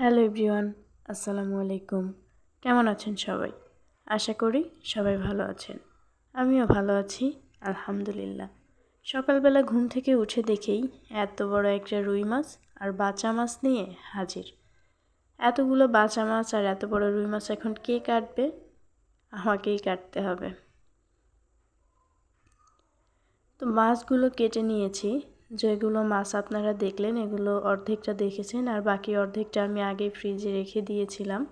Hello everyone, আসসালামু আলাইকুম। কেমন আছেন সবাই? আশা করি সবাই ভালো আছেন। আমিও ভালো আছি, আলহামদুলিল্লাহ। সকালবেলা ঘুম থেকে উঠে দেখেই এত বড় একটা রুই মাছ আর বাঁচা মাছ নিয়ে হাজির। এতগুলো বাঁচা মাছ আর এত বড় রুই মাছ এখন কে কাটবে? আমাকেই কাটতে হবে। তো মাছগুলো কেটে নিয়েছি। যেগুলো মাছ আপনারা দেখলেন, এগুলো অর্ধেকটা দেখেছেন আর বাকি অর্ধেকটা আমি আগে ফ্রিজে রেখে দিয়েছিলাম।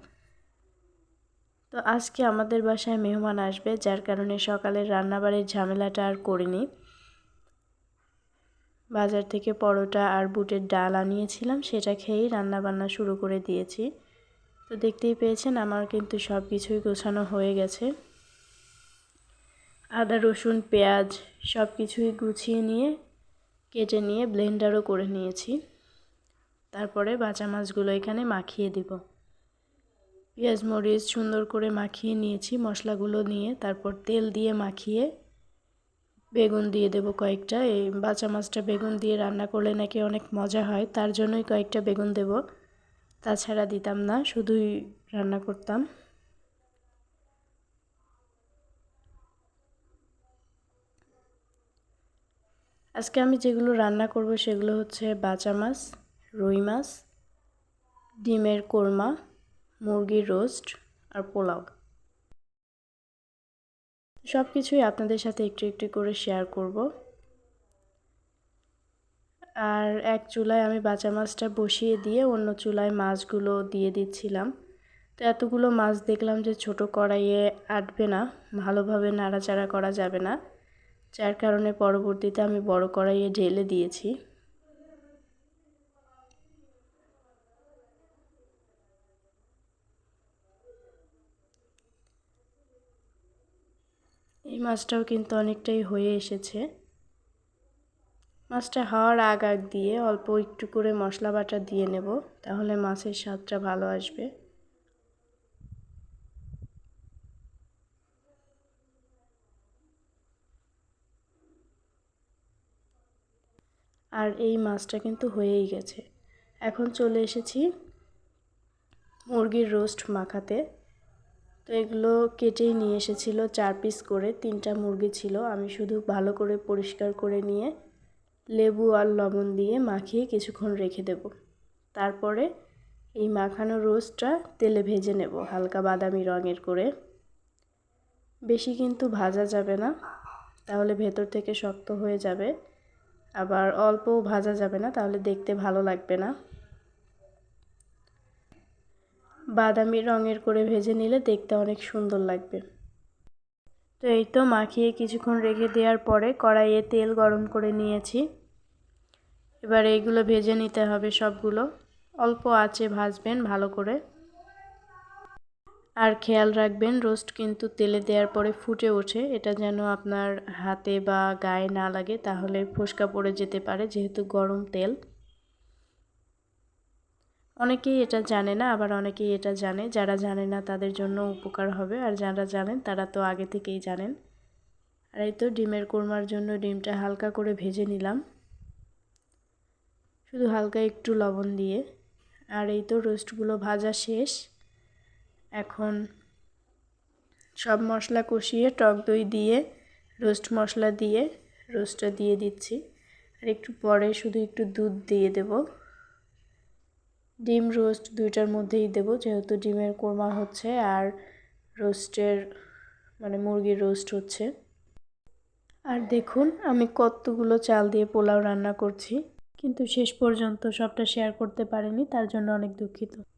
তো আজকে আমাদের বাসায় মেহমান আসবে, যার কারণে সকালের রান্নাবাড়ির ঝামেলাটা আর করিনি। বাজার থেকে পরোটা আর বুটের ডাল আনিয়েছিলাম, সেটা খেয়েই রান্নাবান্না শুরু করে দিয়েছি। তো দেখতেই পেয়েছেন, আমার কিন্তু সব কিছুই গোছানো হয়ে গেছে। আদা, রসুন, পেঁয়াজ সব কিছুই গুছিয়ে নিয়ে কেটে নিয়ে ব্লেন্ডারও করে নিয়েছি। তারপরে বাঁচা মাছগুলো এখানে মাখিয়ে দিব। পেঁয়াজ মরিচ সুন্দর করে মাখিয়ে নিয়েছি, মশলাগুলো নিয়ে তারপর তেল দিয়ে মাখিয়ে বেগুন দিয়ে দেব কয়েকটা। এই বাঁচা মাছটা বেগুন দিয়ে রান্না করলে নাকি অনেক মজা হয়, তার জন্যই কয়েকটা বেগুন দেব। তাছাড়া দিতাম না, শুধুই রান্না করতাম। আজকে আমি যেগুলো রান্না করব সেগুলো হচ্ছে বাচা মাছ, রুই মাছ, ডিমের কোরমা, মুরগির রোস্ট আর পোলাও। সব কিছুই আপনাদের সাথে একটু একটু করে শেয়ার করব। আর এক চুলায় আমি বাচা মাছটা বসিয়ে দিয়ে অন্য চুলায় মাছগুলো দিয়ে দিচ্ছিলাম। তো এতগুলো মাছ দেখলাম যে ছোট কড়াইয়ে আটবে না, ভালোভাবে নাড়াচাড়া করা যাবে না। যার কারণে পরবর্তীতে আমি বড় কড়াইয়ে ঢেলে দিয়েছি। এই মাছটাও কিন্তু অনেকটাই হয়ে এসেছে। মাছটা হওয়ার আগ আগ দিয়ে অল্প একটু করে মশলা বাটা দিয়ে নেব, তাহলে মাছের স্বাদটা ভালো আসবে। আর এই মাছটা কিন্তু হয়েই গেছে। এখন চলে এসেছি মুরগির রোস্ট মাখাতে। তো এগুলো কেটেই নিয়ে এসেছিল, চার পিস করে। তিনটা মুরগি ছিল। আমি শুধু ভালো করে পরিষ্কার করে নিয়ে লেবু আর লবণ দিয়ে মাখিয়ে কিছুক্ষণ রেখে দেব। তারপরে এই মাখানো রোস্টটা তেলে ভেজে নেব, হালকা বাদামি রঙের করে। বেশি কিন্তু ভাজা যাবে না, তাহলে ভেতর থেকে শক্ত হয়ে যাবে। আবার অল্প ভাজা যাবে না, তাহলে দেখতে ভালো লাগবে না। বাদামি রঙের করে ভেজে নিলে দেখতে অনেক সুন্দর লাগবে। তো এই তো মাখিয়ে কিছুক্ষণ রেখে দেওয়ার পরে কড়াইয়ে তেল গরম করে নিয়েছি। এবার এইগুলো ভেজে নিতে হবে সবগুলো। অল্প আছে ভাজবেন ভালো করে। আর খেয়াল রাখবেন, রোস্ট কিন্তু তেলে দেওয়ার পরে ফুটে ওঠে। এটা যেন আপনার হাতে বা গায়ে না লাগে, তাহলে ফুসকা পড়ে যেতে পারে, যেহেতু গরম তেল। অনেকেই এটা জানে না, আবার অনেকেই এটা জানে। যারা জানে না, তাদের জন্য উপকার হবে। আর যারা জানেন, তারা তো আগে থেকেই জানেন। আর এই তো ডিমের কোরমার জন্য ডিমটা হালকা করে ভেজে নিলাম। শুধু হালকা একটু লবণ দিয়ে। আর এই তো রোস্টগুলো ভাজা শেষ। এখন সব মশলা কষিয়ে টক দই দিয়ে, রোস্ট মশলা দিয়ে, রোস্টটা দিয়ে দিচ্ছি। আর একটু পরে শুধু একটু দুধ দিয়ে দেব। ডিম রোস্ট দুইটার মধ্যেই দেব, যেহেতু ডিমের কোরমা হচ্ছে আর রোস্টের মানে মুরগির রোস্ট হচ্ছে। আর দেখুন, আমি কতগুলো চাল দিয়ে পোলাও রান্না করছি। কিন্তু শেষ পর্যন্ত সবটা শেয়ার করতে পারিনি, তার জন্য অনেক দুঃখিত।